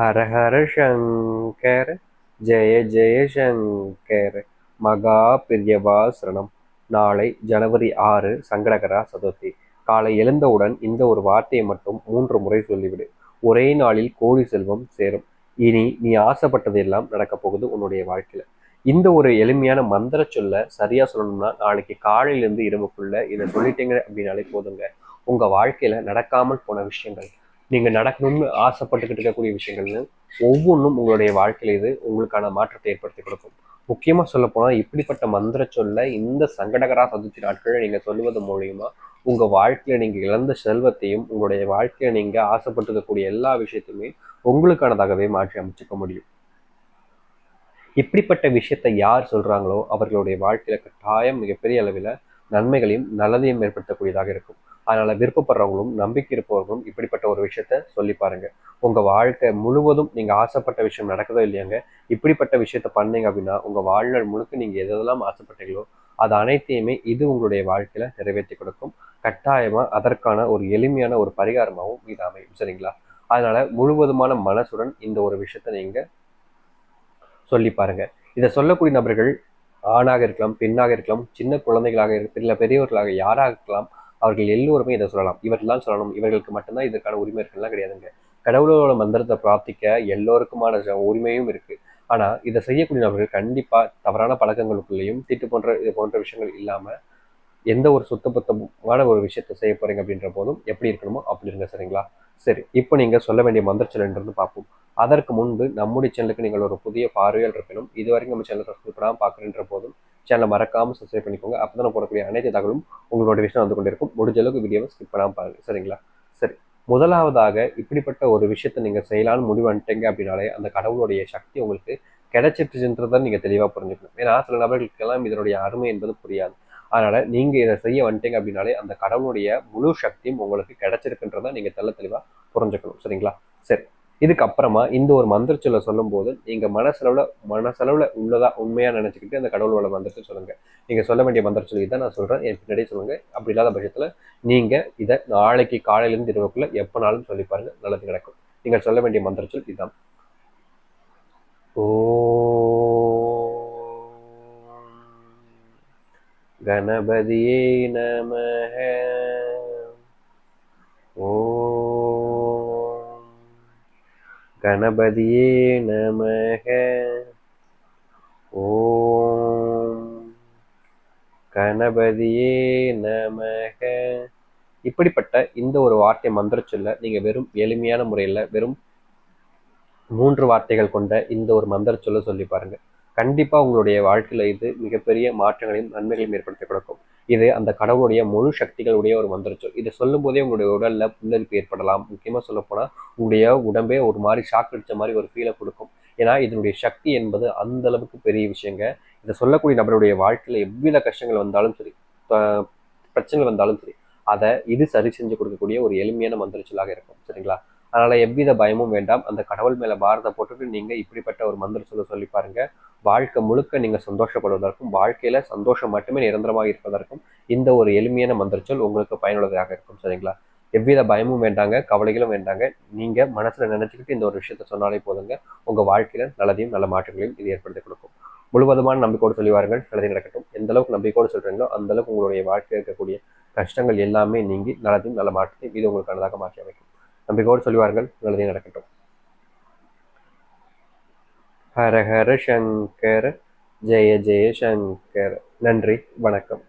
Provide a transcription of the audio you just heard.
ஹர ஹர சங்கர் ஜெய ஜெய சங்கர் மகா பிரியவா சரணம். நாளை ஜனவரி ஆறு சங்கடகரா சதுர்த்தி. காலை எழுந்தவுடன் இந்த ஒரு வார்த்தையை மட்டும் மூன்று முறை சொல்லிவிடு. ஒரே நாளில் கோடி செல்வம் சேரும். இனி நீ ஆசைப்பட்டதெல்லாம் நடக்கப் போகுது உன்னுடைய வாழ்க்கையில். இந்த ஒரு எளிமையான மந்திர சொல்ல சரியா சொல்லணும்னா நாளைக்கு காலையிலேருந்து இரவுக்குள்ள இதை சொல்லிட்டீங்க அப்படின்னாலே போதுங்க. உங்க வாழ்க்கையில நடக்காமல் போன விஷயங்கள் நீங்கள் நடக்கணும்னு ஆசைப்பட்டுக்கிட்டு இருக்கக்கூடிய விஷயங்கள்னு ஒவ்வொன்றும் உங்களுடைய வாழ்க்கையில் இது உங்களுக்கான மாற்றத்தை ஏற்படுத்தி கொடுக்கும். முக்கியமாக சொல்ல போனால் இப்படிப்பட்ட மந்திர சொல்ல இந்த சங்கடகரா சதுர்த்தி நாட்களை நீங்கள் சொல்லுவது மூலியமா உங்கள் வாழ்க்கையில் நீங்கள் இழந்த செல்வத்தையும் உங்களுடைய வாழ்க்கையில் நீங்கள் ஆசைப்பட்டிருக்கக்கூடிய எல்லா விஷயத்தையுமே உங்களுக்கானதாகவே மாற்றி அமைச்சுக்க முடியும். இப்படிப்பட்ட விஷயத்தை யார் சொல்கிறாங்களோ அவர்களுடைய வாழ்க்கையில் கட்டாயம் மிகப்பெரிய அளவில் நன்மைகளையும் நல்லதையும் ஏற்படுத்தக்கூடியதாக இருக்கும். அதனால் விருப்பப்படுறவங்களும் நம்பிக்கை இருப்பவர்களும் இப்படிப்பட்ட ஒரு விஷயத்த சொல்லி பாருங்க. உங்கள் வாழ்க்கை முழுவதும் நீங்கள் ஆசைப்பட்ட விஷயம் நடக்குதோ இல்லையாங்க? இப்படிப்பட்ட விஷயத்த பண்ணீங்க அப்படின்னா உங்கள் வாழ்நாள் முழுக்க நீங்கள் எதெல்லாம் ஆசைப்பட்டீங்களோ அது அனைத்தையுமே இது உங்களுடைய வாழ்க்கையில் நிறைவேற்றி கொடுக்கும். கட்டாயமாக அதற்கான ஒரு எளிமையான ஒரு பரிகாரமாகவும் இது அமையும். சரிங்களா? அதனால் முழுவதுமான மனசுடன் இந்த ஒரு விஷயத்த நீங்கள் சொல்லி பாருங்க. இதை சொல்லக்கூடிய நபர்கள் ஆணாக இருக்கலாம் பெண்ணாக இருக்கலாம் சின்ன குழந்தைகளாக இருக்கலாம் இல்லை பெரியவர்களாக யாராக இருக்கலாம் அவர்கள் எல்லோருமே இதை சொல்லலாம். இவர்கள்லாம் சொல்லணும். இவர்களுக்கு மட்டும்தான் இதற்கான உரிமை இருக்குலாம் கிடையாதுங்க. கடவுளோட மந்திரத்தை பிரார்த்திக்க எல்லோருக்குமான உரிமையும் இருக்கு. ஆனா இதை செய்யக்கூடிய நபர்கள் கண்டிப்பா தவறான பழக்கங்களுக்குள்ளேயும் தீட்டு போன்ற இது போன்ற விஷயங்கள் இல்லாம எந்த ஒரு சுத்தபத்தமான ஒரு விஷயத்தை செய்ய போறீங்க அப்படின்ற போதும் எப்படி இருக்கணுமோ அப்படி இருங்க சரிங்களா? சரி இப்போ நீங்க சொல்ல வேண்டிய மந்திர என்று பார்ப்போம். அதற்கு முன்பு நம்முடைய சேனலுக்கு நீங்கள் ஒரு புதிய பார்வையால் இருப்பினும் இதுவரைக்கும் நம்ம சேனல் சப்ஸ்கிரைப் பண்ணாமல் பார்க்குறன்ற போதும் சேனலை மறக்காமல் சப்ஸ்கிரைப் பண்ணிக்கோங்க. அப்போ தான் போடக்கூடிய அனைத்து தகவலும் உங்களோட விஷயம் வந்து கொண்டிருக்கும். முடிஞ்ச அளவுக்கு வீடியோவை ஸ்கிப் பண்ணாமல் பாருங்க. சரிங்களா? சரி. முதலாவதாக இப்படிப்பட்ட ஒரு விஷயத்தை நீங்கள் செய்யலாம்னு முடிவு வந்துட்டீங்க அப்படின்னாலே அந்த கடவுளுடைய சக்தி உங்களுக்கு கிடைச்சிட்டுன்றதை நீங்கள் தெளிவாக புரிஞ்சுக்கணும். ஏன்னா சில நபர்களுக்கெல்லாம் இதனுடைய அருமை என்பது புரியாது. அதனால் நீங்கள் இதை செய்ய வந்துட்டீங்க அப்படின்னாலே அந்த கடவுளுடைய முழு சக்தியும் உங்களுக்கு கிடைச்சிருக்குன்றதை நீங்கள் தெல்ல தெளிவாக புரிஞ்சுக்கணும். சரிங்களா? சரி. இதுக்கப்புறமா இந்த ஒரு மந்திர சொல்ல சொல்லும்போது நீங்க மனசளவுல மனசளவுல உள்ளதா உண்மையா நினைச்சுக்கிட்டு அந்த கடவுளோட மந்திரத்தை சொல்லுங்க. நீங்க சொல்ல வேண்டிய மந்திர சொல்லி தான் நான் சொல்றேன். என் பின்னாடி சொல்லுங்க. அப்படி இல்லாத பட்சத்துல நீங்க இதை நாளைக்கு காலையில இருந்து இரவுக்குள்ள எப்பனாலும் சொல்லி பாருங்க. நல்லது நடக்கும். நீங்கள் சொல்ல வேண்டிய மந்திர சொல் இதுதான். ஓ கணபதியே நமக. கணபதியே நமக. ஓம் கணபதியே நமக. இப்படிப்பட்ட இந்த ஒரு வார்த்தை மந்திரச்சொல்ல நீங்கள் வெறும் எளிமையான முறையில் வெறும் மூன்று வார்த்தைகள் கொண்ட இந்த ஒரு மந்திர சொல்ல சொல்லி பாருங்கள் கண்டிப்பாக உங்களுடைய வாழ்க்கையில் இது மிகப்பெரிய மாற்றங்களையும் நன்மைகளையும் ஏற்படுத்தி கொடுக்கும். இது அந்த கடவுளுடைய முழு சக்திகளுடைய ஒரு மந்திரச்சொல் இதை சொல்லும் போதே உங்களுடைய உடல்ல புல்லரிப்பு ஏற்படலாம். முக்கியமா சொல்ல போனா உங்களுடைய உடம்பே ஒரு மாதிரி ஷாக் அடிச்ச மாதிரி ஒரு ஃபீலை கொடுக்கும். ஏன்னா இதனுடைய சக்தி என்பது அந்த அளவுக்கு பெரிய விஷயங்க. இதை சொல்லக்கூடிய நபருடைய வாழ்க்கையில எவ்வித கஷ்டங்கள் வந்தாலும் சரி பிரச்சனைகள் வந்தாலும் சரி அதை இது சரி செஞ்சு கொடுக்கக்கூடிய ஒரு எளிமையான மந்திரச்சொல்லாக இருக்கும். சரிங்களா? அதனால் எவ்வித பயமும் வேண்டாம். அந்த கடவுள் மேலே பாரத்தை போட்டுட்டு நீங்கள் இப்படிப்பட்ட ஒரு மந்திர சொல்ல சொல்லி பாருங்க. வாழ்க்கை முழுக்க நீங்கள் சந்தோஷப்படுவதற்கும் வாழ்க்கையில் சந்தோஷம் மட்டுமே நிரந்தரமாக இருப்பதற்கும் இந்த ஒரு எளிமையான மந்திர சொல் உங்களுக்கு பயனுள்ளதாக இருக்கும். சரிங்களா? எவ்வித பயமும் வேண்டாங்க கவலைகளும் வேண்டாங்க. நீங்கள் மனசில் நினச்சிக்கிட்டு இந்த ஒரு விஷயத்த சொன்னாலே போதுங்க. உங்கள் வாழ்க்கையில் நல்லதையும் நல்ல மாற்றங்களையும் இது ஏற்படுத்தி கொடுக்கும். முழுவதுமான நம்பிக்கையோடு சொல்லி வாருங்கள். நல்லது நடக்கட்டும். எந்த அளவுக்கு நம்பிக்கையோடு சொல்கிறீங்களோ அந்த அளவுக்கு உங்களுடைய வாழ்க்கையில் இருக்கக்கூடிய கஷ்டங்கள் எல்லாமே நீங்கி நல்லதையும் நல்ல மாற்றத்தையும் இது உங்களுக்கானதாக மாற்றி அமைக்கும். நம்பிக்கையோடு சொல்லுவார்கள் நல்லதே நடக்கட்டும். ஹர ஹர சங்கர் ஜெய ஜெய சங்கர். நன்றி வணக்கம்.